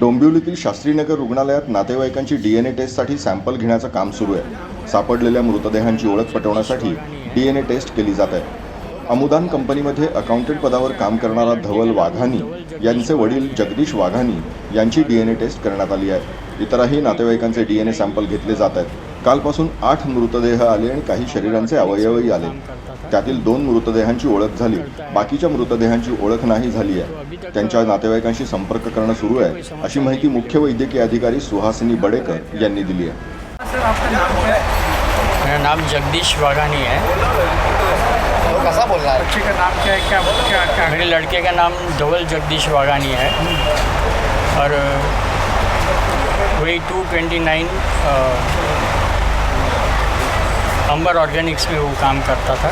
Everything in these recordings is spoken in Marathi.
डोंबिवलीतील शास्त्रीनगर रुग्णालयात नातेवाईकांची डीएनए टेस्टसाठी सॅम्पल घेण्याचं काम सुरू आहे. सापडलेल्या मृतदेहांची ओळख पटवण्यासाठी डीएनए टेस्ट केली जात आहे. अमुदान कंपनीमध्ये अकाउंटंट पदावर काम करणारा धवल वाघानी यांचे वडील जगदीश वाघानी यांची डीएनए टेस्ट करण्यात आली आहे. इतरही नातेवाईकांचे डीएनए सॅम्पल घेतले जात आहेत. कालपासून आठ मृतदेह आले आणि काही शरीरांचे अवयवही आले. त्यातील दोन मृतदेहांची ओळख झाली. बाकीच्या मृतदेहांची ओळख नाही झाली आहे. त्यांच्या नातेवाईकांशी संपर्क करणं सुरू आहे अशी माहिती मुख्य वैद्यकीय अधिकारी सुहासिनी बडेकर यांनी दिली आहे. नाम क्या है मेरा नाम जगदीश वाघानी है। कसा बोल रहा है? बच्चे का नाम क्या है? क्या क्या क्या? मेरे लड़के का नाम धवल जगदीश वाघानी है। और वही two twenty nine Amber Organics में वो काम करता था।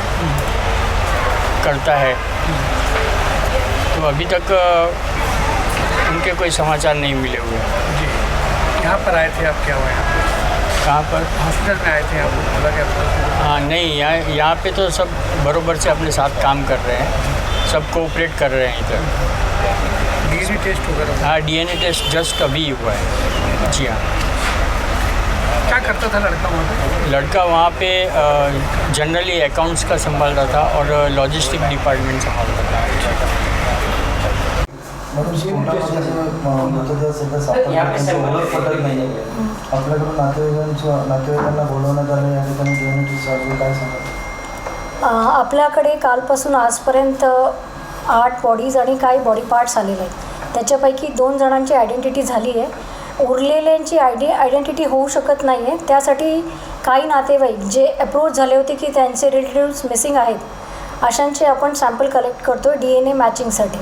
करता है। तो अभी तक उनके कोई समाचार नहीं मिले हुए। जी। यहाँ पर आए थे आप? क्या हुआ यहाँ कहाँ पर? हॉस्पिटल में आए थे आप? बोला क्या हाँ नहीं यहाँ यहाँ पे तो सब बरोबर से अपने साथ काम कर रहे हैं। सब कोऑपरेट कर रहे हैं इधर। डीएनए टेस्ट हुआ। हाँ डीएनए टेस्ट जस्ट अभी हुआ है। जी हाँ। क्या करता था लड़का वहाँ पे? लड़का वहाँ पे जनरली अकाउंट्स का संभाल रहा था। और लॉजिस्टिक डिपार्टमेंट संभाल रहा था आपल्याकडून नातेवाईकांच्या नातेवाईकांना बोलवण्यात आलं या ठिकाणी काय आपल्याकडे कालपासून आजपर्यंत आठ बॉडीज आणि काही बॉडी पार्ट्स आलेले आहेत. त्याच्यापैकी दोन जणांची आयडेंटिटी झाली आहे. उरलेल्यांची आयडी आयडेंटिटी होऊ शकत नाही आहे त्यासाठी काही नातेवाईक जे अप्रोच झाले होते की त्यांचे रिलेटिव्स मिसिंग आहेत अशांचे आपण सॅम्पल कलेक्ट करतो आहे डी एन ए मॅचिंगसाठी